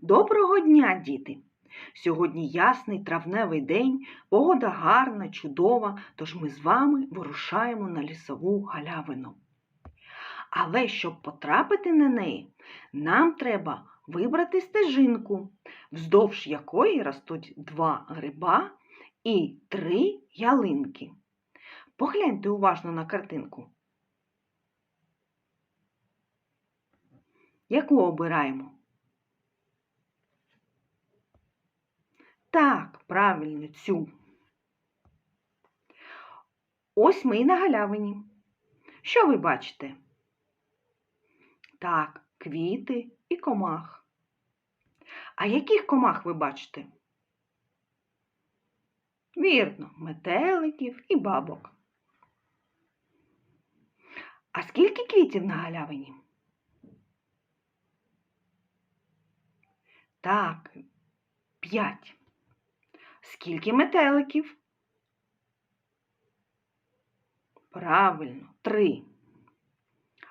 Доброго дня, діти! Сьогодні ясний травневий день, погода гарна, чудова, тож ми з вами вирушаємо на лісову галявину. Але щоб потрапити на неї, нам треба вибрати стежинку, вздовж якої ростуть два гриба і три ялинки. Погляньте уважно на картинку. Яку обираємо? Так, правильно, цю. Ось ми і на галявині. Що ви бачите? Так, квіти і комах. А яких комах ви бачите? Вірно, метеликів і бабок. А скільки квітів на галявині? Так, п'ять. Скільки метеликів? Правильно, три.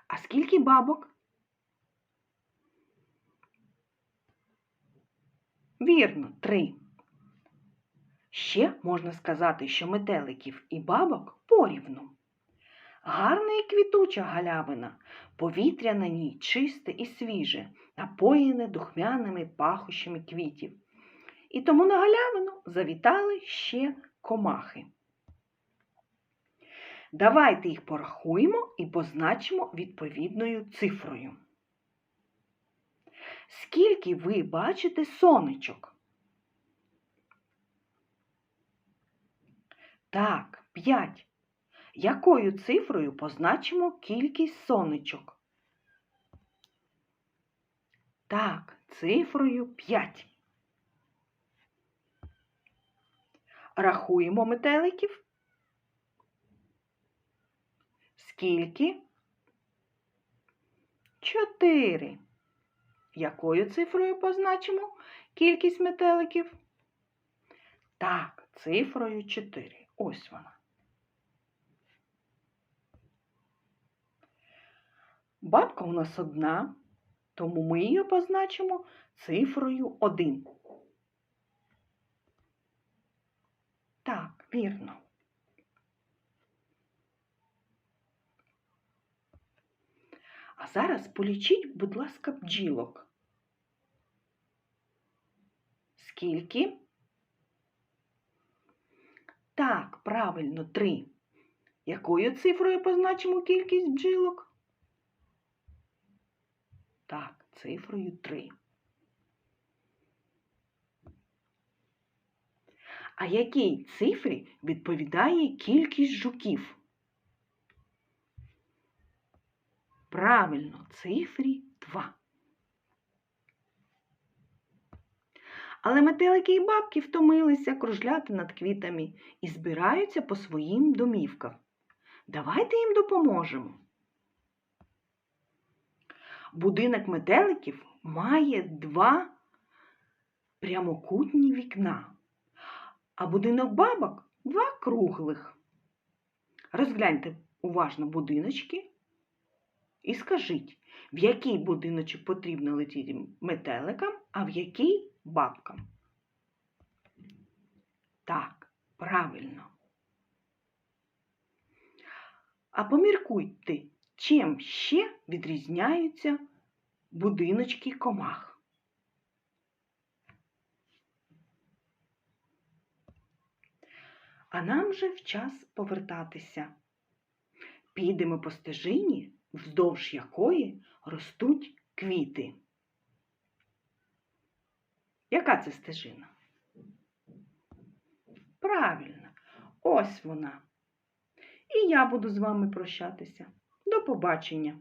А скільки бабок? Вірно, три. Ще можна сказати, що метеликів і бабок порівну. Гарна і квітуча галявина, повітря на ній чисте і свіже, напоєне духмяними пахощами квітів. І тому на галявину завітали ще комахи. Давайте їх порахуємо і позначимо відповідною цифрою. Скільки ви бачите сонечок? Так, п'ять. Якою цифрою позначимо кількість сонечок? Так, цифрою 5. Рахуємо метеликів. Скільки? Чотири. Якою цифрою позначимо кількість метеликів? Так, цифрою 4. Ось вона. Бабка у нас одна, тому ми її позначимо цифрою 1. Так, вірно. А зараз полічіть, будь ласка, бджілок. Скільки? Так, правильно, три. Якою цифрою позначимо кількість бджілок? Так, цифрою 3. А якій цифрі відповідає кількість жуків? Правильно, цифрі 2. Але метелики і бабки втомилися кружляти над квітами і збираються по своїм домівкам. Давайте їм допоможемо. Будинок метеликів має два прямокутні вікна, а будинок бабок два круглих. Розгляньте уважно будиночки і скажіть, в який будиночок потрібно летіти метеликам, а в який бабкам. Так, правильно. А поміркуйте, чим ще відрізняються будиночки комах. А нам же в час повертатися. Підемо по стежині, вздовж якої ростуть квіти. Яка це стежина? Правильно, ось вона. І я буду з вами прощатися. До побачення!